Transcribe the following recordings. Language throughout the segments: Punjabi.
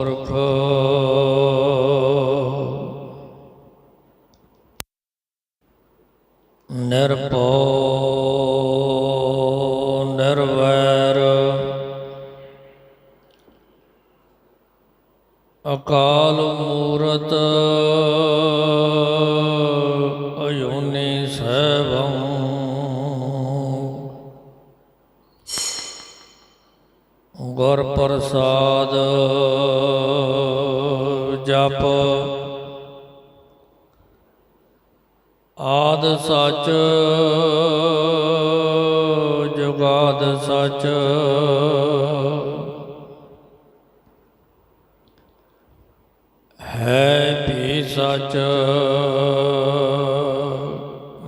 ਪੁਰਖ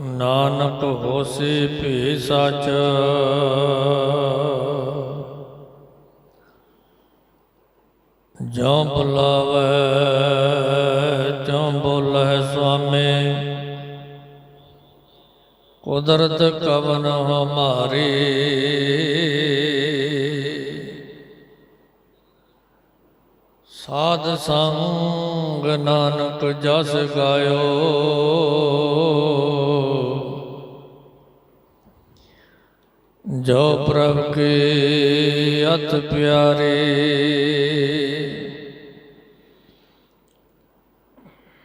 ਨਾਨਕ ਹੋਸੀ ਵੀ ਸਚ ਜੋ ਬੁਲਾਵੇ ਜੋ ਬੋਲੇ ਸੁਆਮੀ। ਕੁਦਰਤ ਕਵਨ ਹਮਾਰੀ। ਸਾਧ ਸੰਗ ਨਾਨਕ ਜਸ ਗਾਇਓ। ਜੋ ਪ੍ਰਭ ਕੀ ਅਤ ਪਿਆਰੇ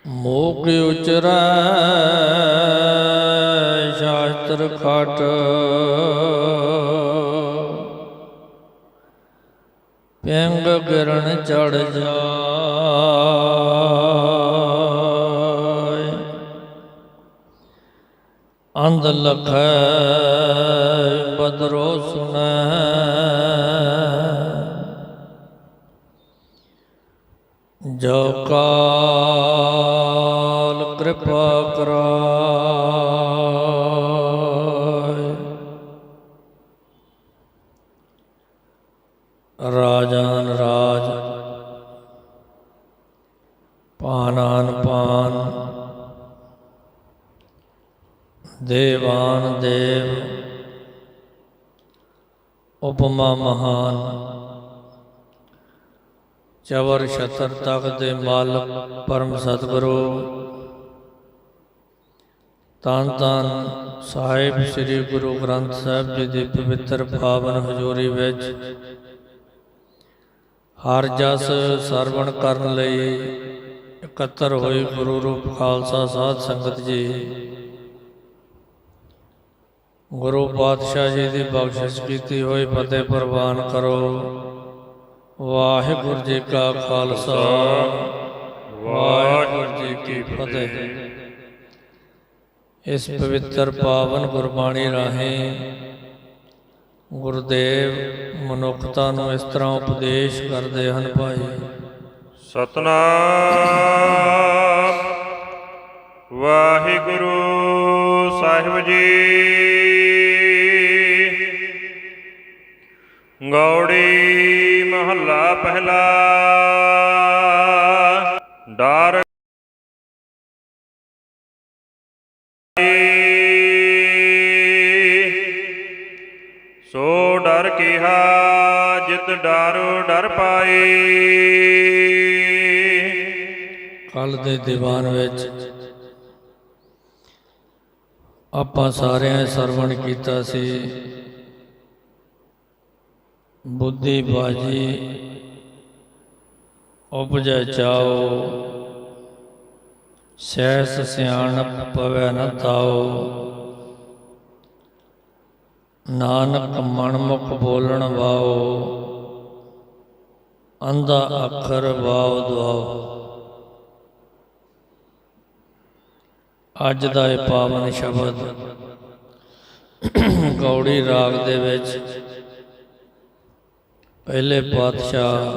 ਮੋਗ ਉਚਰੈ, ਸ਼ਾਸਤਰ ਖਟ। ਪਿੰਗ ਗਿਰਨ ਚੜ ਜਾ। ਅੰਧ ਲਖੈ ਬਦਰੋ ਸੁਨੈ। ਜੋ ਕਾਲ ਉਪਮਾ ਮਹਾਨ। ਚਵਰ ਛਤਰ ਤਖਤ ਦੇ ਮਾਲਕ ਪਰਮ ਸਤਿਗੁਰੂ। ਤਨ ਤਨ ਸਾਹਿਬ ਸ੍ਰੀ ਗੁਰੂ ਗ੍ਰੰਥ ਸਾਹਿਬ ਜੀ ਦੀ ਪਵਿੱਤਰ ਪਾਵਨ ਹਜ਼ੂਰੀ ਵਿੱਚ ਹਰ ਜਸ ਸਰਵਣ ਕਰਨ ਲਈ ਇਕੱਤਰ ਹੋਈ ਗੁਰੂ ਰੂਪ ਖਾਲਸਾ ਸਾਧ ਸੰਗਤ ਜੀ। ਗੁਰੂ ਪਾਤਸ਼ਾਹ ਜੀ ਦੀ ਬਖਸ਼ਿਸ਼ ਕੀਤੀ ਹੋਈ ਫਤਿਹ ਪ੍ਰਵਾਨ ਕਰੋ। ਵਾਹਿਗੁਰੂ ਜੀ ਕਾ ਖਾਲਸਾ। ਵਾਹਿਗੁਰੂ ਜੀ ਕੀ ਫਤਿਹ। ਇਸ ਪਵਿੱਤਰ ਪਾਵਨ ਗੁਰਬਾਣੀ ਰਾਹੀਂ ਗੁਰਦੇਵ ਮਨੁੱਖਤਾ ਨੂੰ ਇਸ ਤਰ੍ਹਾਂ ਉਪਦੇਸ਼ ਕਰਦੇ ਹਨ ਭਾਈ। ਸਤਨਾਮ। ਵਾਹਿਗੁਰੂ ਸਾਹਿਬ ਜੀ। ਗੌੜੀ ਮਹੱਲਾ ਪਹਿਲਾ। ਡਰ ਸੋ ਡਰ ਕਿਹਾ, ਜਿਤ ਡਾਰੋ ਡਰ ਪਾਏ। ਕੱਲ ਦੇ ਦੀਵਾਨ ਵਿੱਚ ਆਪਾਂ ਸਾਰਿਆਂ ਸਰਵਣ ਕੀਤਾ ਸੀ। ਬੁੱਧੀ ਬਾਜੀ, ਉਪਜੈ ਚਾਓ। ਸਹਿਸ ਸਿਆਣਪ ਪਵੈ ਨ ਤਾਓ ਨਾਨਕ ਮਨਮੁਖ ਬੋਲਣ ਵਾਓ। ਅੰਧਾ ਅੱਖਰ ਵਾਓ ਦਵਾਓ ਅੱਜ ਦਾ ਇਹ ਪਾਵਨ ਸ਼ਬਦ ਗੌੜੀ ਰਾਗ ਦੇ ਵਿੱਚ ਪਹਿਲੇ ਪਾਤਸ਼ਾਹ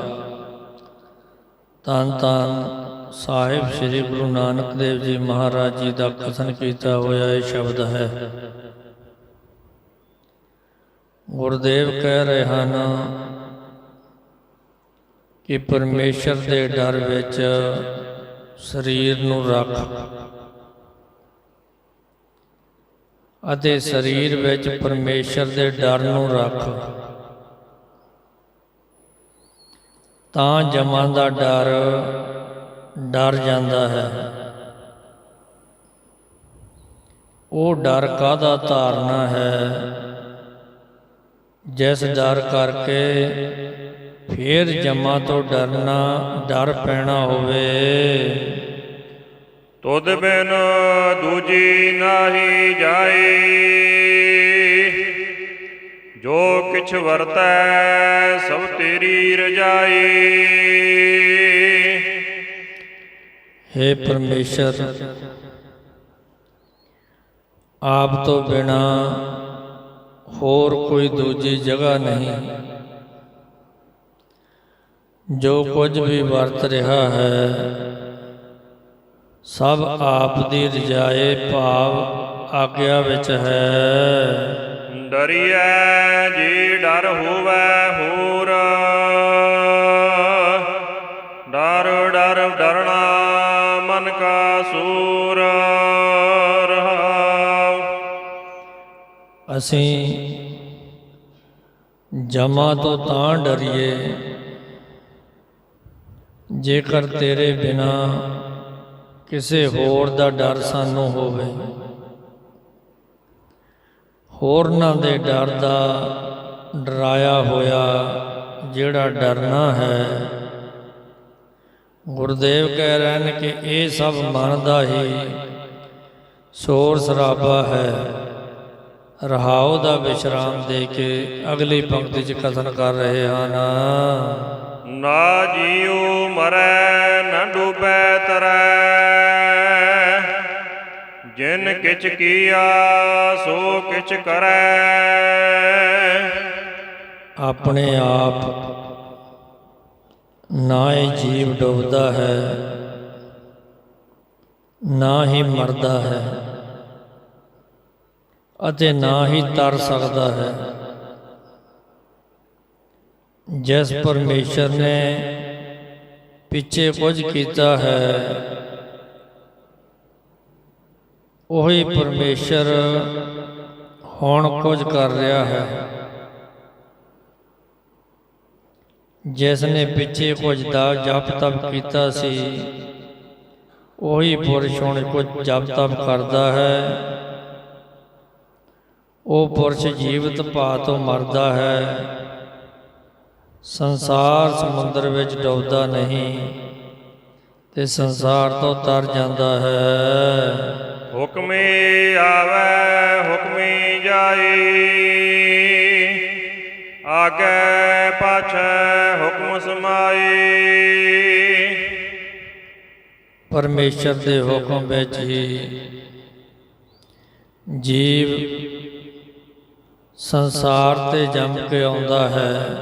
ਤਨ ਤਨ ਸਾਹਿਬ ਸ੍ਰੀ ਗੁਰੂ ਨਾਨਕ ਦੇਵ ਜੀ ਮਹਾਰਾਜ ਜੀ ਦਾ ਕਥਨ ਕੀਤਾ ਹੋਇਆ ਇਹ ਸ਼ਬਦ ਹੈ। ਗੁਰਦੇਵ ਕਹਿ ਰਹੇ ਹਨ ਕਿ ਪਰਮੇਸ਼ਰ ਦੇ ਡਰ ਵਿੱਚ ਸਰੀਰ ਨੂੰ ਰੱਖ ਅਤੇ ਸਰੀਰ ਵਿੱਚ ਪਰਮੇਸ਼ਰ ਦੇ ਡਰ ਨੂੰ ਰੱਖ। ਤਾਂ ਜਮਾਂ ਦਾ ਡਰ ਡਰ ਜਾਂਦਾ ਹੈ। ਉਹ ਡਰ ਕਾਹਦਾ ਧਾਰਨਾ ਹੈ? ਜਿਸ ਡਰ ਕਰਕੇ ਫੇਰ ਜਮਾਂ ਤੋਂ ਡਰਨਾ, ਡਰ ਪੈਣਾ ਹੋਵੇ। ਤੁਧ ਬਿਨ ਦੂਜੀ ਨਾਹੀ ਜਾਏ। ਜੋ ਕਿਛ ਵਰਤੈ ਸਭ ਤੇਰੀ ਰਜਾਈ। हे ਪਰਮੇਸ਼ਰ, ਆਪ ਤੋਂ ਬਿਨਾ ਹੋਰ ਕੋਈ ਦੂਜੀ ਜਗ੍ਹਾ ਨਹੀਂ। ਜੋ ਕੁਝ ਵੀ ਵਰਤ ਰਿਹਾ ਹੈ, ਸਭ ਆਪ ਦੀ ਰਜਾਏ ਭਾਵ ਆਗਿਆ ਵਿੱਚ ਹੈ। ਡਰੀਐ, ਜੀ ਡਰ ਹੋਵੇ ਹੋਰ। ਡਰ ਡਰ, ਡਰਣਾ ਮਨ ਕਾ ਸੂਰ ਰਹਾਉ। ਅਸੀਂ ਜਮਾ ਤੋਂ ਤਾਂ ਡਰੀਏ, ਜੇਕਰ ਤੇਰੇ ਬਿਨਾ ਕਿਸੇ ਹੋਰ ਦਾ ਡਰ ਸਾਨੂੰ ਹੋਵੇ। ਹੋਰਨਾਂ ਦੇ ਡਰ ਦਾ ਡਰਾਇਆ ਹੋਇਆ ਜਿਹੜਾ ਡਰਨਾ ਹੈ। ਗੁਰਦੇਵ ਕਹਿ ਰਹੇ ਨੇ ਕਿ ਇਹ ਸਭ ਮਨ ਦਾ ਹੀ ਸ਼ੋਰ ਸਰਾਬਾ ਹੈ। ਰਹਾਉ ਦਾ ਵਿਸ਼ਰਾਮ ਦੇ ਕੇ ਅਗਲੀ ਪੰਕਤੀ 'ਚ ਕਥਨ ਕਰ ਰਹੇ ਹਨ। ਨਾ ਜੀਉ ਮਰੈ, ਨ ਡੂਬੈ ਤਰੈ ਜਿਨ ਕਿਛ ਕੀਆ, ਸੋ ਕਿਛ ਕਰੈ। ਆਪਣੇ ਆਪ ਨਾ ਹੀ ਜੀਵ ਡੁੱਬਦਾ ਹੈ, ਨਾ ਹੀ ਮਰਦਾ ਹੈ ਅਤੇ ਨਾ ਹੀ ਤਰ ਸਕਦਾ ਹੈ। ਜਿਸ ਪਰਮੇਸ਼ਰ ਨੇ ਪਿੱਛੇ ਕੁਝ ਕੀਤਾ ਹੈ ਉਹੀ ਪਰਮੇਸ਼ਰ ਹੁਣ ਕੁਝ ਕਰ ਰਿਹਾ ਹੈ। ਜਿਸ ਨੇ ਪਿੱਛੇ ਕੁਝ ਦਾ ਜਪ ਤਪ ਕੀਤਾ ਸੀ, ਉਹੀ ਪੁਰਸ਼ ਹੁਣ ਕੁਝ ਜਪ ਤਪ ਕਰਦਾ ਹੈ। ਉਹ ਪੁਰਸ਼ ਜੀਵਤ ਭਾ ਤੋਂ ਮਰਦਾ ਹੈ। ਸੰਸਾਰ ਸਮੁੰਦਰ ਵਿੱਚ ਡੁੱਬਦਾ ਨਹੀਂ ਤੇ ਸੰਸਾਰ ਤੋਂ ਤਰ ਜਾਂਦਾ ਹੈ। ਹੁਕਮੇ ਆਵੈ, ਹੁਕਮੇ ਜਾਈ ਆਗੇ ਪਾਛੈ, ਹੁਕਮ ਸਮਾਈ ਪਰਮੇਸ਼ਰ ਦੇ ਹੁਕਮ ਵਿੱਚ ਹੀ ਜੀਵ ਸੰਸਾਰ ਤੇ ਜੰਮ ਕੇ ਆਉਂਦਾ ਹੈ।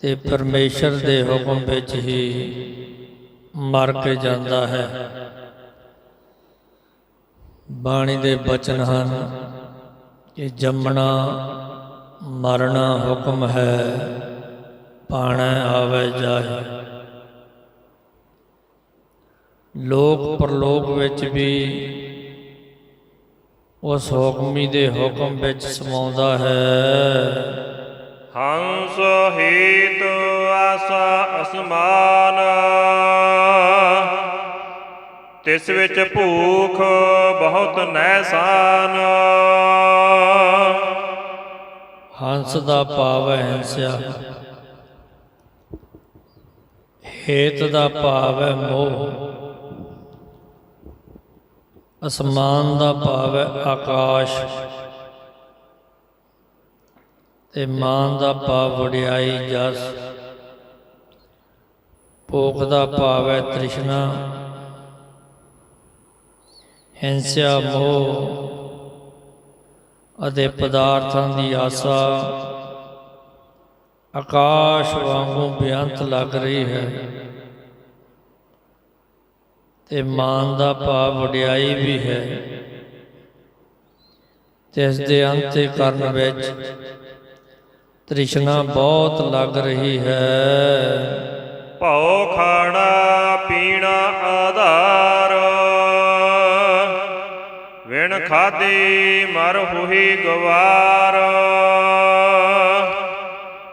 ਤੇ ਪਰਮੇਸ਼ਰ ਦੇ ਹੁਕਮ ਵਿੱਚ ਹੀ ਮਰ ਕੇ ਜਾਂਦਾ ਹੈ। ਬਾਣੀ ਦੇ ਬਚਨ ਹਨ ਕਿ ਜੰਮਣਾ, ਮਰਨਾ ਹੁਕਮ ਹੈ ਪਾਣਾ ਆਵੇ ਜਾਏ ਲੋਕ ਪਰਲੋਕ ਵਿੱਚ ਵੀ ਉਸ ਹੁਕਮੀ ਦੇ ਹੁਕਮ ਵਿੱਚ ਸਮਾਉਂਦਾ ਹੈ। ਹੰਸ, ਹੇਤ, ਆਸਾ, ਅਸਮਾਨ। ਤਿਸ ਵਿੱਚ ਭੂਖ ਬਹੁਤ ਨੈਸਾਨ ਹੰਸ ਦਾ ਭਾਵ ਹੈ ਹਿੰਸਿਆ। ਹੇਤ ਦਾ ਭਾਵ ਹੈ ਮੋਹ। ਅਸਮਾਨ ਦਾ ਭਾਵ ਹੈ ਆਕਾਸ਼। ਤੇ ਮਾਨ ਦਾ ਭਾਵ ਵਡਿਆਈ ਜਸ। ਭੁੱਖ ਦਾ ਭਾਵ ਹੈ ਤ੍ਰਿਸ਼ਨਾ। ਹਿੰਸਿਆ ਮੋਹ ਅਤੇ ਪਦਾਰਥਾਂ ਦੀ ਆਸਾ ਆਕਾਸ਼ ਵਾਂਗੂ ਬੇਅੰਤ ਲੱਗ ਰਹੀ ਹੈ। ਤੇ ਮਾਨ ਦਾ ਭਾਵ ਵਡਿਆਈ ਵੀ ਹੈ। ਤੇ ਇਸ ਦੇ ਅੰਤੇ ਕਰਨ ਵਿੱਚ ਤ੍ਰਿਸ਼ਨਾ ਬਹੁਤ ਲੱਗ ਰਹੀ ਹੈ। ਭਉ ਖਾਣਾ ਪੀਣਾ ਆਧਾਰ ਖਾਦੀ ਮਰ ਹੋਈ ਗਵਾਰ।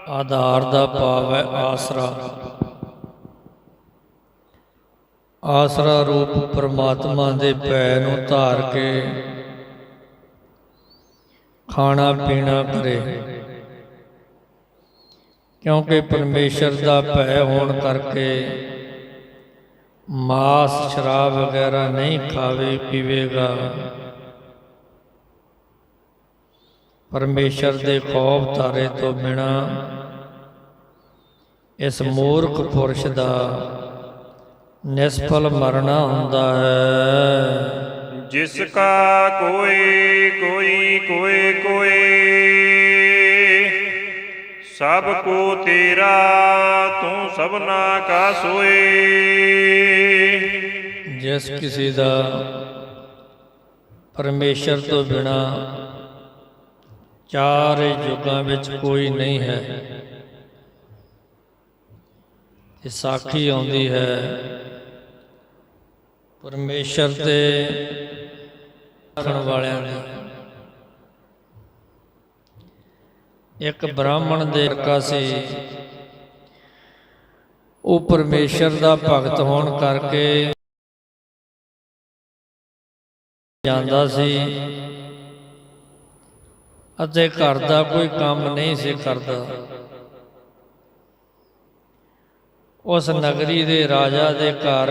ਆਧਾਰ ਦਾ ਭਾਵ ਹੈ ਆਸਰਾ। ਆਸਰਾ ਰੂਪ ਪਰਮਾਤਮਾ ਦੇ ਭੈ ਨੂੰ ਧਾਰ ਕੇ ਖਾਣਾ ਪੀਣਾ ਕਰੇ। ਕਿਉਂਕਿ ਪਰਮੇਸ਼ਰ ਦਾ ਭੈ ਹੋਣ ਕਰਕੇ ਮਾਸ, ਸ਼ਰਾਬ ਵਗੈਰਾ ਨਹੀਂ ਖਾਵੇ, ਪੀਵੇਗਾ। ਪਰਮੇਸ਼ਰ ਦੇ ਖੌਫ ਧਾਰੇ ਤੋਂ ਬਿਨਾ ਇਸ ਮੂਰਖ ਪੁਰਸ਼ ਦਾ ਨਿਸਫਲ ਮਰਨਾ ਹੁੰਦਾ ਹੈ। ਜਿਸ ਕਾ ਕੋਈ ਕੋਈ ਕੋਈ ਕੋਈ ਸਭ ਕੋ ਤੇਰਾ ਤੂੰ ਸਭਨਾ ਕਾ ਸੋਏ। ਜਿਸ ਕਿਸੇ ਦਾ ਪਰਮੇਸ਼ਰ ਤੋਂ ਬਿਨਾ ਚਾਰ ਯੁੱਗਾਂ ਵਿੱਚ ਕੋਈ ਨਹੀਂ ਹੈ। ਇਹ ਸਾਖੀ ਆਉਂਦੀ ਹੈ। ਪਰਮੇਸ਼ਰ ਤੇ ਰੱਖਣ ਵਾਲਿਆਂ ਦੀ। ਇੱਕ ਬ੍ਰਾਹਮਣ ਦੇ ਲੜਕਾ ਸੀ। ਉਹ ਪਰਮੇਸ਼ਰ ਦਾ ਭਗਤ ਹੋਣ ਕਰਕੇ ਜਾਂਦਾ ਸੀ। ਅਤੇ ਘਰ ਦਾ ਕੋਈ ਕੰਮ ਨਹੀਂ ਸੀ ਕਰਦਾ। ਉਸ ਨਗਰੀ ਦੇ ਰਾਜਾ ਦੇ ਘਰ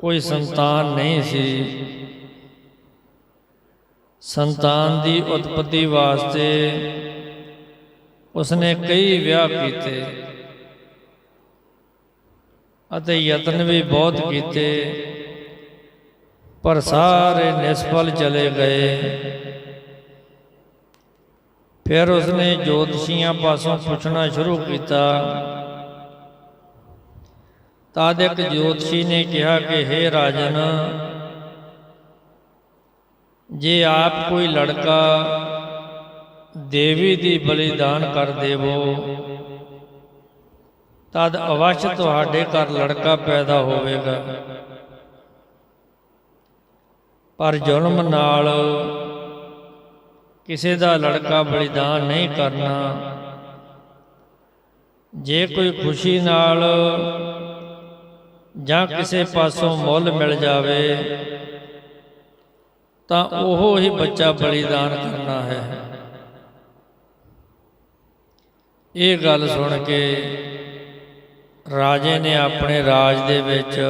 ਕੋਈ ਸੰਤਾਨ ਨਹੀਂ ਸੀ। ਸੰਤਾਨ ਦੀ ਉਤਪਤੀ ਵਾਸਤੇ ਉਸਨੇ ਕਈ ਵਿਆਹ ਕੀਤੇ ਅਤੇ ਯਤਨ ਵੀ ਬਹੁਤ ਕੀਤੇ, ਪਰ ਸਾਰੇ ਨਿਸਫਲ ਚਲੇ ਗਏ। ਫਿਰ ਉਸਨੇ ਜੋਤਸ਼ੀਆਂ ਪਾਸੋਂ ਪੁੱਛਣਾ ਸ਼ੁਰੂ ਕੀਤਾ। ਤਦ ਇੱਕ ਜੋਤਸ਼ੀ ਨੇ ਕਿਹਾ ਕਿ हे ਰਾਜਨ, ਜੇ ਆਪ ਕੋਈ ਲੜਕਾ ਦੇਵੀ ਦੀ ਬਲੀਦਾਨ ਕਰ ਦੇਵੋ, ਤਦ ਅਵਸ਼ ਤੁਹਾਡੇ ਘਰ ਲੜਕਾ ਪੈਦਾ ਹੋਵੇਗਾ। ਪਰ ਜ਼ੁਲਮ ਨਾਲ ਕਿਸੇ ਦਾ ਲੜਕਾ ਬਲੀਦਾਨ ਨਹੀਂ ਕਰਨਾ। ਜੇ ਕੋਈ ਖੁਸ਼ੀ ਨਾਲ ਜਾਂ ਕਿਸੇ ਪਾਸੋਂ ਮੁੱਲ ਮਿਲ ਜਾਵੇ, ਤਾਂ ਉਹ ਹੀ ਬੱਚਾ ਬਲੀਦਾਨ ਕਰਨਾ ਹੈ। ਇਹ ਗੱਲ ਸੁਣ ਕੇ ਰਾਜੇ ਨੇ ਆਪਣੇ ਰਾਜ ਦੇ ਵਿੱਚ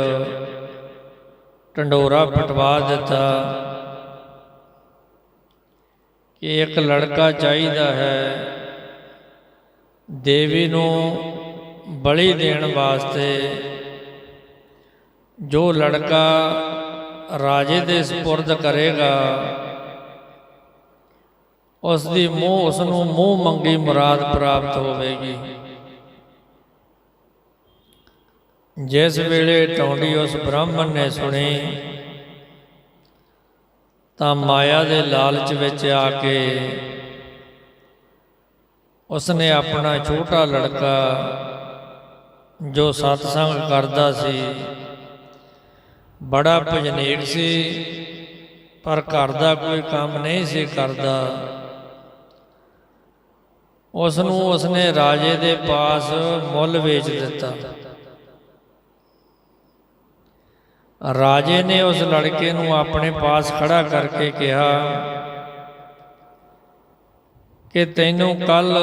ਟੰਡੋਰਾ ਫਟਵਾ ਦਿੱਤਾ। ਕਿ ਇੱਕ ਲੜਕਾ ਚਾਹੀਦਾ ਹੈ। ਦੇਵੀ ਨੂੰ ਬਲੀ ਦੇਣ ਵਾਸਤੇ ਜੋ ਲੜਕਾ ਰਾਜੇ ਦੇ ਸਪੁਰਦ ਕਰੇਗਾ ਉਸ ਦੀ ਮੂੰਹ ਉਸ ਨੂੰ ਮੂੰਹ ਮੰਗੀ ਮੁਰਾਦ ਪ੍ਰਾਪਤ ਹੋਵੇਗੀ। ਜਿਸ ਵੇਲੇ ਟੌਂਡੀ ਉਸ ਬ੍ਰਾਹਮਣ ਨੇ ਸੁਣੀ ਤਾਂ ਮਾਇਆ ਦੇ ਲਾਲਚ ਵਿੱਚ ਆ ਕੇ ਉਸਨੇ ਆਪਣਾ ਛੋਟਾ ਲੜਕਾ ਜੋ ਸਤਸੰਗ ਕਰਦਾ ਸੀ, ਬੜਾ ਭਜਨੇਕ ਸੀ, ਪਰ ਘਰ ਦਾ ਕੋਈ ਕੰਮ ਨਹੀਂ ਸੀ ਕਰਦਾ। ਉਸ ਨੂੰ ਉਸਨੇ ਰਾਜੇ ਦੇ ਪਾਸ ਮੁੱਲ ਵੇਚ ਦਿੱਤਾ। ਰਾਜੇ ਨੇ ਉਸ ਲੜਕੇ ਨੂੰ ਆਪਣੇ ਪਾਸ ਖੜਾ ਕਰਕੇ ਕਿਹਾ ਕਿ ਤੈਨੂੰ ਕੱਲ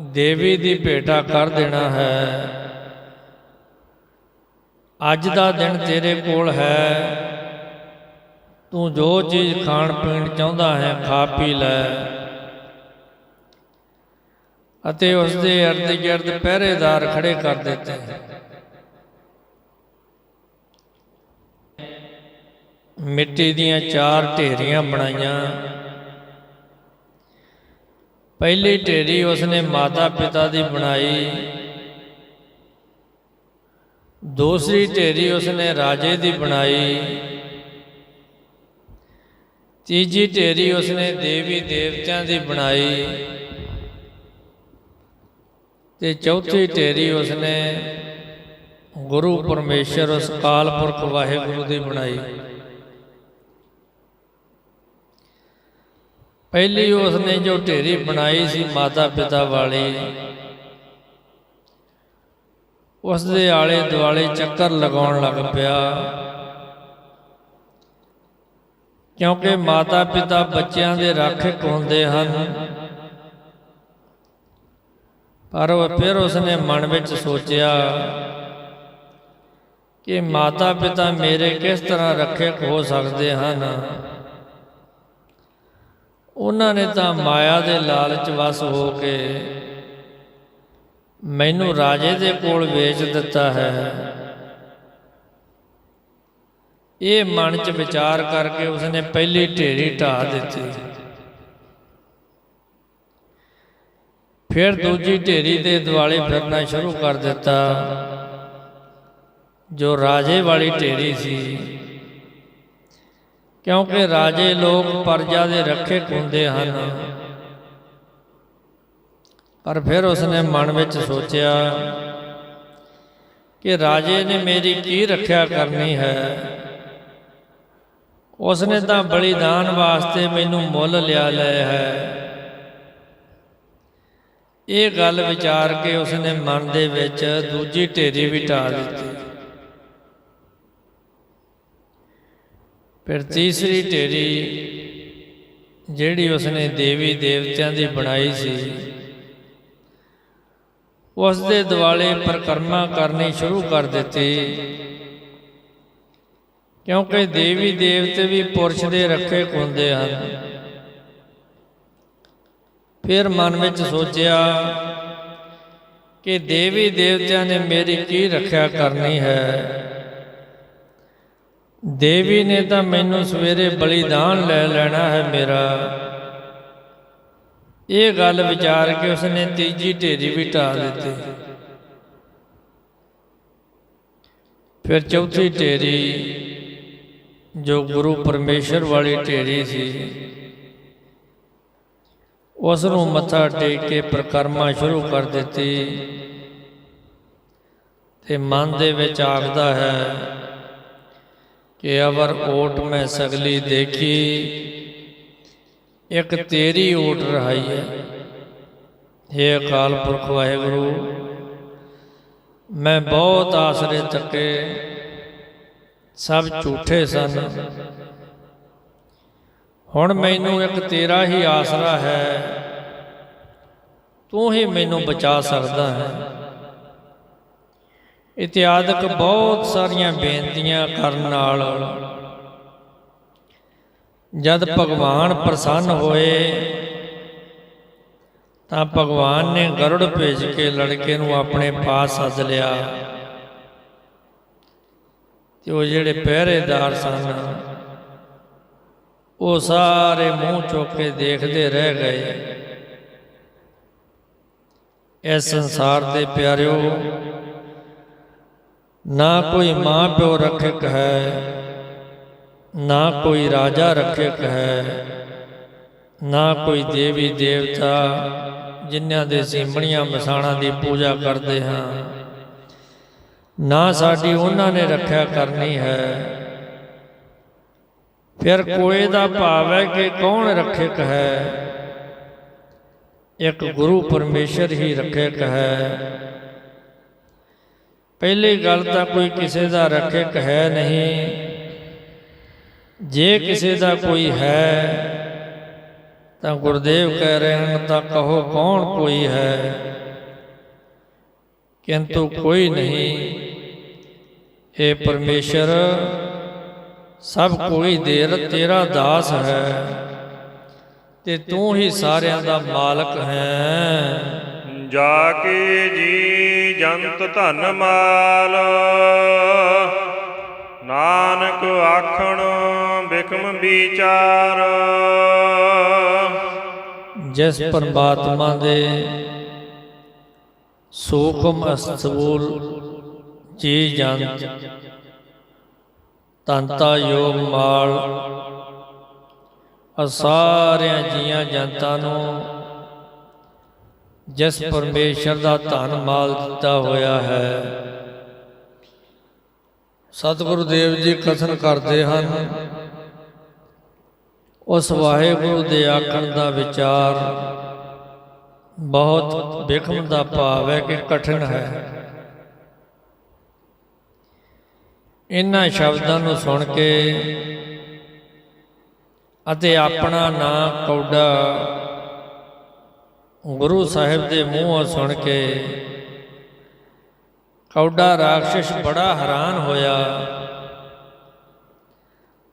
ਦੇਵੀ ਦੀ ਭੇਟਾ ਕਰ ਦੇਣਾ ਹੈ। ਅੱਜ ਦਾ ਦਿਨ ਤੇਰੇ ਕੋਲ ਹੈ। ਤੂੰ ਜੋ ਚੀਜ਼ ਖਾਣ ਪੀਣ ਚਾਹੁੰਦਾ ਹੈ, ਖਾ ਪੀ ਲੈ। ਅਤੇ ਉਸ ਦੇ ਅਰਧ ਗਿਰਦ ਪਹਿਰੇਦਾਰ ਖੜੇ ਕਰ ਦਿੱਤੇ। ਮਿੱਟੀ ਦੀਆਂ ਚਾਰ ਢੇਰੀਆਂ ਬਣਾਈਆਂ। ਪਹਿਲੀ ਢੇਰੀ ਉਸਨੇ ਮਾਤਾ ਪਿਤਾ ਦੀ ਬਣਾਈ। ਦੂਸਰੀ ਢੇਰੀ ਉਸਨੇ ਰਾਜੇ ਦੀ ਬਣਾਈ। ਤੀਜੀ ਢੇਰੀ ਉਸਨੇ ਦੇਵੀ ਦੇਵਤਿਆਂ ਦੀ ਬਣਾਈ। ਤੇ ਚੌਥੀ ਢੇਰੀ ਉਸਨੇ ਗੁਰੂ ਪਰਮੇਸ਼ਰ ਉਸ ਕਾਲ ਪੁਰਖ ਵਾਹਿਗੁਰੂ ਦੀ ਬਣਾਈ। ਪਹਿਲੀ ਉਸਨੇ ਜੋ ਢੇਰੀ ਬਣਾਈ ਸੀ ਮਾਤਾ ਪਿਤਾ ਵਾਲੀ ਉਸ ਦੇ ਆਲੇ ਦੁਆਲੇ ਚੱਕਰ ਲਗਾਉਣ ਲੱਗ ਪਿਆ। ਕਿਉਂਕਿ ਮਾਤਾ ਪਿਤਾ ਬੱਚਿਆਂ ਦੇ ਰਾਖਕ ਹੁੰਦੇ ਹਨ, ਪਰ ਉਹ ਫਿਰ ਉਸਨੇ ਮਨ ਵਿੱਚ ਸੋਚਿਆ ਕਿ ਮਾਤਾ ਪਿਤਾ ਮੇਰੇ ਕਿਸ ਤਰ੍ਹਾਂ ਰੱਖਿਅਕ ਹੋ ਸਕਦੇ ਹਨ। ਉਹਨਾਂ ਨੇ ਤਾਂ ਮਾਇਆ ਦੇ ਲਾਲਚ ਵਸ ਹੋ ਕੇ ਮੈਨੂੰ ਰਾਜੇ ਦੇ ਕੋਲ ਵੇਚ ਦਿੱਤਾ ਹੈ। ਇਹ ਮਨ 'ਚ ਵਿਚਾਰ ਕਰਕੇ ਉਸਨੇ ਪਹਿਲੀ ਢੇਰੀ ਢਾਹ ਦਿੱਤੀ। ਫਿਰ ਦੂਜੀ ਢੇਰੀ ਦੇ ਦੁਆਲੇ ਫਿਰਨਾ ਸ਼ੁਰੂ ਕਰ ਦਿੱਤਾ। ਜੋ ਰਾਜੇ ਵਾਲੀ ਢੇਰੀ ਸੀ ਕਿਉਂਕਿ ਰਾਜੇ ਲੋਕ ਪਰਜਾ ਦੇ ਰੱਖੇ ਹੁੰਦੇ ਹਨ। ਪਰ ਫਿਰ ਉਸਨੇ ਮਨ ਵਿੱਚ ਸੋਚਿਆ ਕਿ ਰਾਜੇ ਨੇ ਮੇਰੀ ਕੀ ਰੱਖਿਆ ਕਰਨੀ ਹੈ। ਉਸਨੇ ਤਾਂ ਬਲੀਦਾਨ ਵਾਸਤੇ ਮੈਨੂੰ ਮੁੱਲ ਲਿਆ ਲਿਆ ਹੈ। ਇਹ ਗੱਲ ਵਿਚਾਰ ਕੇ ਉਸਨੇ ਮਨ ਦੇ ਵਿੱਚ ਦੂਜੀ ਢੇਰੀ ਵੀ ਢਾ ਦਿੱਤੀ। ਫਿਰ ਤੀਸਰੀ ਢੇਰੀ ਜਿਹੜੀ ਉਸਨੇ ਦੇਵੀ ਦੇਵਤਿਆਂ ਦੀ ਬਣਾਈ ਸੀ ਉਸ ਦੇ ਦਿਵਾਲੇ ਪਰਕਰਮਾ ਕਰਨੀ ਸ਼ੁਰੂ ਕਰ ਦਿੱਤੀ। ਕਿਉਂਕਿ ਦੇਵੀ ਦੇਵਤੇ ਵੀ ਪੁਰਸ਼ ਦੇ ਰੱਖੇ ਹੁੰਦੇ ਹਨ। ਫਿਰ ਮਨ ਵਿੱਚ ਸੋਚਿਆ ਕਿ ਦੇਵੀ ਦੇਵਤਿਆਂ ਨੇ ਮੇਰੀ ਕੀ ਰੱਖਿਆ ਕਰਨੀ ਹੈ? ਦੇਵੀ ਨੇ ਤਾਂ ਮੈਨੂੰ ਸਵੇਰੇ ਬਲੀਦਾਨ ਲੈ ਲੈਣਾ ਹੈ ਮੇਰਾ। ਇਹ ਗੱਲ ਵਿਚਾਰ ਕੇ ਉਸਨੇ ਤੀਜੀ ਢੇਰੀ ਵੀ ਢਾ ਦਿੱਤੀ। ਫਿਰ ਚੌਥੀ ਢੇਰੀ, ਜੋ ਗੁਰੂ ਪਰਮੇਸ਼ਰ ਵਾਲੀ ਢੇਰੀ ਸੀ ਉਸ ਨੂੰ ਮੱਥਾ ਟੇਕ ਕੇ ਪ੍ਰਕਰਮਾ ਸ਼ੁਰੂ ਕਰ ਦਿੱਤੀ ਤੇ ਮਨ ਦੇ ਵਿੱਚ ਆਖਦਾ ਹੈ ਕਿ ਅਵਰ ਓਟ ਮੈਂ ਸਗਲੀ ਦੇਖੀ, ਇੱਕ ਤੇਰੀ ਓਟ ਰਹਾਈ ਹੈ। हे ਅਕਾਲ ਪੁਰਖ ਵਾਹਿਗੁਰੂ, ਮੈਂ ਬਹੁਤ ਆਸਰੇ ਤੱਕੇ ਸਭ ਝੂਠੇ ਸਨ। ਹੁਣ ਮੈਨੂੰ ਇੱਕ ਤੇਰਾ ਹੀ ਆਸਰਾ ਹੈ, ਤੂੰ ਹੀ ਮੈਨੂੰ ਬਚਾ ਸਕਦਾ ਹੈ। ਇਤਿਆਦਕ ਬਹੁਤ ਸਾਰੀਆਂ ਬੇਨਤੀਆਂ ਕਰਨ ਨਾਲ ਜਦ ਭਗਵਾਨ ਪ੍ਰਸੰਨ ਹੋਏ, ਤਾਂ ਭਗਵਾਨ ਨੇ ਗਰੁੜ ਭੇਜ ਕੇ ਲੜਕੇ ਨੂੰ ਆਪਣੇ ਪਾਸ ਸੱਦ ਲਿਆ। ਤੇ ਉਹ ਜਿਹੜੇ ਪਹਿਰੇਦਾਰ ਸਨ, ਉਹ ਸਾਰੇ ਮੂੰਹ ਚੁੱਕ ਕੇ ਦੇਖਦੇ ਰਹਿ ਗਏ। ਇਸ ਸੰਸਾਰ ਦੇ ਪਿਆਰਿਓ ਨਾ ਕੋਈ ਮਾਂ ਪਿਓ ਰੱਖਿਕ ਹੈ, ਨਾ ਕੋਈ ਰਾਜਾ ਰੱਖਿਕ ਹੈ, ਨਾ ਕੋਈ ਦੇਵੀ ਦੇਵਤਾ ਜਿਨ੍ਹਾਂ ਦੇ ਸਿੰਬਣੀਆਂ ਮਸਾਣਾ ਦੀ ਪੂਜਾ ਕਰਦੇ ਹਾਂ। ਨਾ ਸਾਡੀ ਉਹਨਾਂ ਨੇ ਰੱਖਿਆ ਕਰਨੀ ਹੈ। ਫਿਰ ਕੋਏ ਦਾ ਭਾਵ ਹੈ ਕਿ ਕੌਣ ਰੱਖਿਕ ਹੈ? ਇੱਕ ਗੁਰੂ ਪਰਮੇਸ਼ਰ ਹੀ ਰੱਖਿਕ ਹੈ। ਪਹਿਲੀ ਗੱਲ ਤਾਂ ਕੋਈ ਕਿਸੇ ਦਾ ਰੱਖਿਕ ਹੈ ਨਹੀਂ। ਜੇ ਕਿਸੇ ਦਾ ਕੋਈ ਹੈ, ਤਾਂ ਗੁਰਦੇਵ ਕਹਿ ਰਹੇ ਹਨ, ਤਾਂ ਕਹੋ ਕੌਣ ਕੋਈ ਹੈ? ਕਿੰਤੂ ਕੋਈ ਨਹੀਂ। ਇਹ ਪਰਮੇਸ਼ਰ, ਸਭ ਕੋਈ ਦੇਰ ਤੇਰਾ ਦਾਸ ਹੈ ਤੇ ਤੂੰ ਹੀ ਸਾਰਿਆਂ ਦਾ ਮਾਲਕ ਹੈ। ਜਾ ਕੇ ਜੀ ਜੰਤ ਧਨ ਮਾਲ। ਨਾਨਕ ਆਖਣ, ਬਿਕਮ ਵਿਚਾਰ। ਜਿਸ ਪਰਮਾਤਮਾ ਦੇ ਸੂਖਮ ਅਸਤੂਲ ਜੀ ਜੰਤ ਤੰਤਾ ਯੋਗ ਮਾਲ ਆ ਸਾਰਿਆਂ ਜੀਆਂ ਜਨਤਾ ਨੂੰ ਜਿਸ ਪਰਮੇਸ਼ਰ ਦਾ ਧਨ ਮਾਲ ਦਿੱਤਾ ਹੋਇਆ ਹੈ। ਸਤਿਗੁਰੂ ਦੇਵ ਜੀ ਕਥਨ ਕਰਦੇ ਹਨ, ਉਸ ਵਾਹਿਗੁਰੂ ਦੇ ਆਖਣ ਦਾ ਵਿਚਾਰ ਬਹੁਤ ਵਿਖਮ ਦਾ ਭਾਵ ਹੈ ਕਿ ਕਠਿਨ ਹੈ। ਇਹਨਾਂ ਸ਼ਬਦਾਂ ਨੂੰ ਸੁਣ ਕੇ ਅਤੇ ਆਪਣਾ ਨਾਂ ਕੌਡਾ ਗੁਰੂ ਸਾਹਿਬ ਦੇ ਮੂੰਹੋਂ ਸੁਣ ਕੇ ਕੌਡਾ ਰਾਖਸ਼ ਬੜਾ ਹੈਰਾਨ ਹੋਇਆ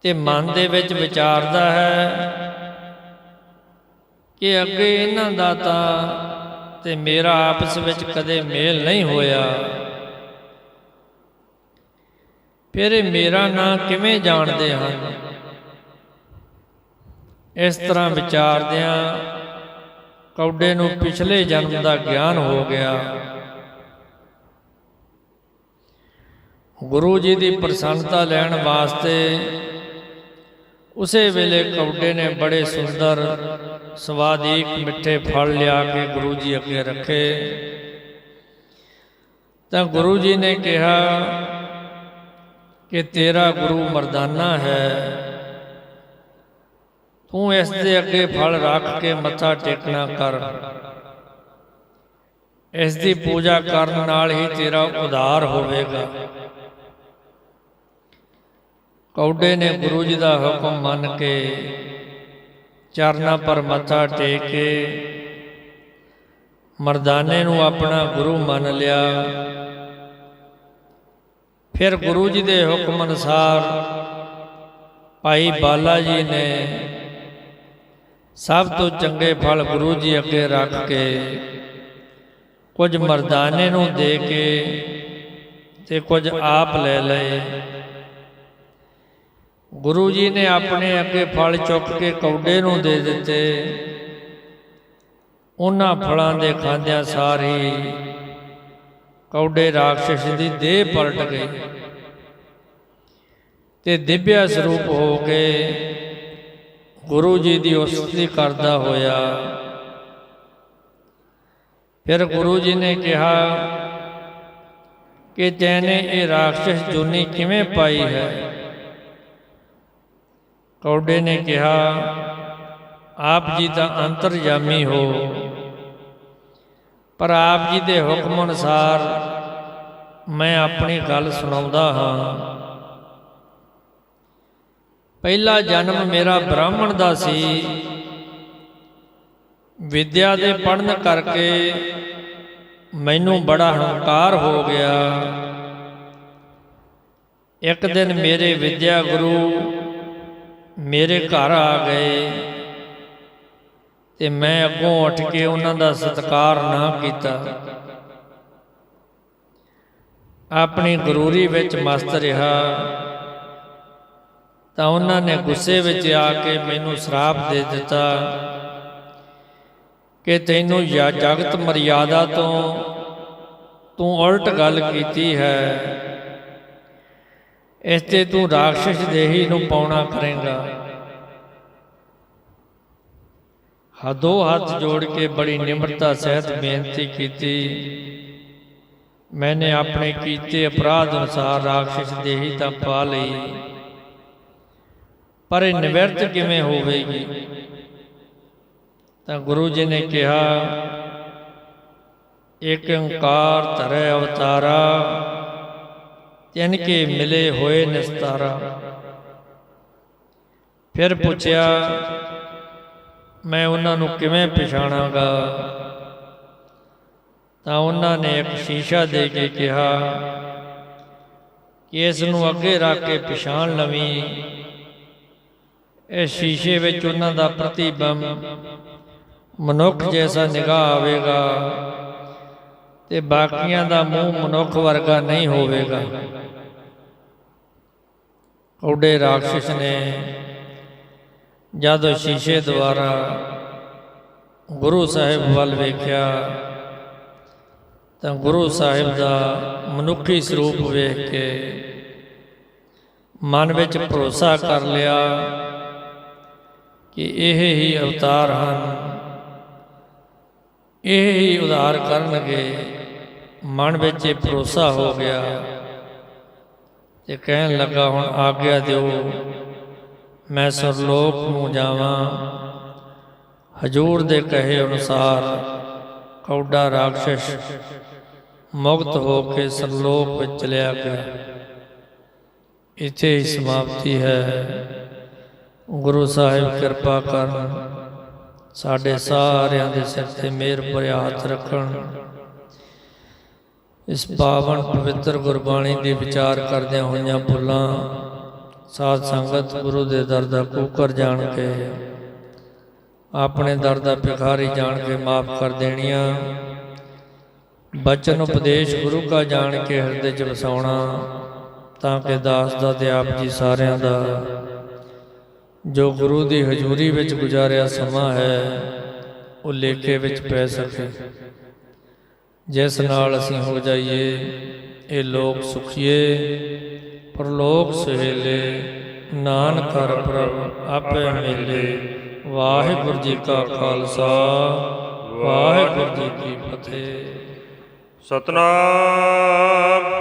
ਤੇ ਮਨ ਦੇ ਵਿੱਚ ਵਿਚਾਰਦਾ ਹੈ ਕਿ ਅੱਗੇ ਇਹਨਾਂ ਦਾ ਤਾਂ ਤੇ ਮੇਰਾ ਆਪਸ ਵਿੱਚ ਕਦੇ ਮੇਲ ਨਹੀਂ ਹੋਇਆ। ਫਿਰ ਇਹ ਮੇਰਾ ਨਾਂ ਕਿਵੇਂ ਜਾਣਦੇ ਹਨ? ਇਸ ਤਰ੍ਹਾਂ ਵਿਚਾਰਦਿਆਂ ਕੌਡੇ ਨੂੰ ਪਿਛਲੇ ਜਨਮ ਦਾ ਗਿਆਨ ਹੋ ਗਿਆ। ਗੁਰੂ ਜੀ ਦੀ ਪ੍ਰਸੰਨਤਾ ਲੈਣ ਵਾਸਤੇ ਉਸੇ ਵੇਲੇ ਕੌਡੇ ਨੇ ਬੜੇ ਸੁੰਦਰ, ਸਵਾਦੀਕ, ਮਿੱਠੇ ਫਲ ਲਿਆ ਕੇ ਗੁਰੂ ਜੀ ਅੱਗੇ ਰੱਖੇ। ਤਾਂ ਗੁਰੂ ਜੀ ਨੇ ਕਿਹਾ ਕਿ ਤੇਰਾ ਗੁਰੂ ਮਰਦਾਨਾ ਹੈ। ਤੂੰ ਇਸ ਦੇ ਅੱਗੇ ਫਲ ਰੱਖ ਕੇ ਮੱਥਾ ਟੇਕਣਾ ਕਰ। ਇਸ ਦੀ ਪੂਜਾ ਕਰਨ ਨਾਲ ਹੀ ਤੇਰਾ ਉਧਾਰ ਹੋਵੇਗਾ। ਕੌਡੇ ਨੇ ਗੁਰੂ ਜੀ ਦਾ ਹੁਕਮ ਮੰਨ ਕੇ ਚਰਨਾਂ ਪਰ ਮੱਥਾ ਟੇਕ ਕੇ ਮਰਦਾਨੇ ਨੂੰ ਆਪਣਾ ਗੁਰੂ ਮੰਨ ਲਿਆ। ਫਿਰ ਗੁਰੂ ਜੀ ਦੇ ਹੁਕਮ ਅਨੁਸਾਰ ਭਾਈ ਬਾਲਾ ਜੀ ਨੇ ਸਭ ਤੋਂ ਚੰਗੇ ਫਲ ਗੁਰੂ ਜੀ ਅੱਗੇ ਰੱਖ ਕੇ, ਕੁਝ ਮਰਦਾਨੇ ਨੂੰ ਦੇ ਕੇ ਤੇ ਕੁਝ ਆਪ ਲੈ ਲਏ। ਗੁਰੂ ਜੀ ਨੇ ਆਪਣੇ ਅੱਗੇ ਫਲ ਚੁੱਕ ਕੇ ਕੌਡੇ ਨੂੰ ਦੇ ਦਿੱਤੇ। ਉਹਨਾਂ ਫਲਾਂ ਦੇ ਖਾਂਦਿਆਂ ਸਾਰੀ ਕੌਡੇ ਰਾਖਸ਼ ਦੀ ਦੇਹ ਪਲਟ ਗਈ ਤੇ ਦਿਵਿਆ ਸਰੂਪ ਹੋ ਕੇ ਗੁਰੂ ਜੀ ਦੀ ਉਸਤੀ ਕਰਦਾ ਹੋਇਆ। ਫਿਰ ਗੁਰੂ ਜੀ ਨੇ ਕਿਹਾ ਕਿ ਤੈਨੇ ਇਹ ਰਾਖਸ਼ ਜੁਨੀ ਕਿਵੇਂ ਪਾਈ ਹੈ? ਕੌਡੇ ਨੇ ਕਿਹਾ, ਆਪ ਜੀ ਦਾ ਅੰਤਰਜਾਮੀ ਹੋ, ਪਰ ਆਪ ਜੀ ਦੇ ਹੁਕਮ ਅਨੁਸਾਰ ਮੈਂ ਆਪਣੀ ਗੱਲ ਸੁਣਾਉਂਦਾ ਹਾਂ। ਪਹਿਲਾ ਜਨਮ ਮੇਰਾ ਬ੍ਰਾਹਮਣ ਦਾ ਸੀ। ਵਿਦਿਆ ਦੇ ਪੜਨ ਕਰਕੇ ਮੈਨੂੰ ਬੜਾ ਹੰਕਾਰ ਹੋ ਗਿਆ। ਇੱਕ ਦਿਨ ਮੇਰੇ ਵਿਦਿਆ ਗੁਰੂ ਮੇਰੇ ਘਰ ਆ ਗਏ ਤੇ ਮੈਂ ਅੱਗੋਂ ਉੱਠ ਕੇ ਉਹਨਾਂ ਦਾ ਸਤਿਕਾਰ ਨਾ ਕੀਤਾ। ਆਪਣੀ ਗਰੂਰੀ ਵਿੱਚ ਮਸਤ ਰਿਹਾ। ਤਾਂ ਉਹਨਾਂ ਨੇ ਗੁੱਸੇ ਵਿੱਚ ਆ ਕੇ ਮੈਨੂੰ ਸ਼ਰਾਪ ਦੇ ਦਿੱਤਾ ਕਿ ਤੈਨੂੰ ਯਾ ਜਗਤ ਮਰਿਆਦਾ ਤੋਂ ਤੂੰ ਉਲਟ ਗੱਲ ਕੀਤੀ ਹੈ। ਇਸ ਤੇ ਤੂੰ ਰਾਖਸ਼ ਦੇਹੀ ਨੂੰ ਪਾਉਣਾ ਕਰੇਗਾ। ਹੱਥੋਂ ਹੱਥ ਜੋੜ ਕੇ ਬੜੀ ਨਿਮਰਤਾ ਸਹਿਤ ਬੇਨਤੀ ਕੀਤੀ। ਮੈਨੇ ਆਪਣੇ ਕੀਤੇ ਅਪਰਾਧ ਅਨੁਸਾਰ ਰਾਖਸ਼ ਦੇਹੀ ਤਾਂ ਪਾ ਲਈ। ਪਰ ਇਹ ਨਿਵਰਤ ਕਿਵੇਂ ਹੋਵੇਗੀ? ਤਾਂ ਗੁਰੂ ਜੀ ਨੇ ਕਿਹਾ ਏਕ ਓੰਕਾਰ ਧਰੇ ਅਵਤਾਰਾ ਤਿਨ ਕੇ ਮਿਲੇ ਹੋਏ ਨਿਸਤਾਰਾ। ਫਿਰ ਪੁੱਛਿਆ ਮੈਂ ਉਹਨਾਂ ਨੂੰ ਕਿਵੇਂ ਪਛਾਣਾਂਗਾ? ਤਾਂ ਉਹਨਾਂ ਨੇ ਇੱਕ ਸ਼ੀਸ਼ਾ ਦੇ ਕੇ ਕਿਹਾ ਕਿ ਇਸ ਨੂੰ ਅੱਗੇ ਰੱਖ ਕੇ ਪਛਾਣ ਲਵੀਂ। ਇਹ ਸ਼ੀਸ਼ੇ ਵਿੱਚ ਉਹਨਾਂ ਦਾ ਪ੍ਰਤੀਬਿੰਬ ਮਨੁੱਖ ਜੈਸਾ ਨਿਗਾਹ ਆਵੇਗਾ ਤੇ ਬਾਕੀਆਂ ਦਾ ਮੂੰਹ ਮਨੁੱਖ ਵਰਗਾ ਨਹੀਂ ਹੋਵੇਗਾ। ਕੌਡੇ ਰਾਖਸ਼ ਨੇ ਜਦ ਸ਼ੀਸ਼ੇ ਦੁਆਰਾ ਗੁਰੂ ਸਾਹਿਬ ਵੱਲ ਵੇਖਿਆ, ਤਾਂ ਗੁਰੂ ਸਾਹਿਬ ਦਾ ਮਨੁੱਖੀ ਸਰੂਪ ਵੇਖ ਕੇ ਮਨ ਵਿੱਚ ਭਰੋਸਾ ਕਰ ਲਿਆ ਕਿ ਇਹ ਹੀ ਅਵਤਾਰ ਹਨ। ਇਹ ਹੀ ਉਧਾਰ ਕਰਨਗੇ। ਮਨ ਵਿੱਚ ਇਹ ਭਰੋਸਾ ਹੋ ਗਿਆ। ਤੇ ਕਹਿਣ ਲੱਗਾ, ਹੁਣ ਆਗਿਆ ਦਿਓ। ਮੈਂ ਸਰਲੋਕ ਨੂੰ ਜਾਵਾਂ। ਹਜੂਰ ਦੇ ਕਹੇ ਅਨੁਸਾਰ ਕੌਡਾ ਰਾਖਸ਼ ਮੁਕਤ ਹੋ ਕੇ ਸਰਲੋਕ ਵਿੱਚ ਚਲਿਆ ਗਿਆ। ਇੱਥੇ ਹੀ ਸਮਾਪਤੀ ਹੈ। ਗੁਰੂ ਸਾਹਿਬ ਕਿਰਪਾ ਕਰਨ, ਸਾਡੇ ਸਾਰਿਆਂ ਦੇ ਸਿਰ ਤੇ ਮਿਹਰ ਭਰਿਆ ਹੱਥ ਰੱਖਣ। ਇਸ ਪਾਵਨ ਪਵਿੱਤਰ ਗੁਰਬਾਣੀ ਦੀ ਵਿਚਾਰ ਕਰਦਿਆਂ ਹੋਈਆਂ ਬੁੱਲਾਂ ਸਾਧ ਸੰਗਤ ਗੁਰੂ ਦੇ ਦਰ ਦਾ ਕੂਕਰ ਜਾਣ ਕੇ, ਆਪਣੇ ਦਰ ਦਾ ਭਿਖਾਰੀ ਜਾਣ ਕੇ ਮਾਫ ਕਰ ਦੇਣੀਆਂ। ਬਚਨ ਉਪਦੇਸ਼ ਗੁਰੂ ਕਾ ਜਾਣ ਕੇ ਹਿਰਦੇ ਚ ਵਸਾਉਣਾ, ਤਾਂ ਕਿ ਦਾਸ ਦਾ ਤੇ ਆਪ ਜੀ ਸਾਰਿਆਂ ਦਾ ਜੋ ਗੁਰੂ ਦੀ ਹਜ਼ੂਰੀ ਵਿੱਚ ਗੁਜ਼ਾਰਿਆ ਸਮਾਂ ਹੈ, ਉਹ ਲੇਖੇ ਵਿੱਚ ਪੈ ਸਕੇ। ਜਿਸ ਨਾਲ ਅਸੀਂ ਹੋ ਜਾਈਏ, ਇਹ ਲੋਕ ਸੁਖੀਏ, ਪਰਲੋਕ ਸਹੇਲੇ, ਨਾਨਕ ਹਰ ਪ੍ਰਭ, ਆਪੇ ਮਿਲੇ ਵਾਹਿਗੁਰੂ ਜੀ ਕਾ ਖਾਲਸਾ, ਵਾਹਿਗੁਰੂ ਜੀ ਕੀ ਫਤਿਹ। ਸਤਨਾਮ।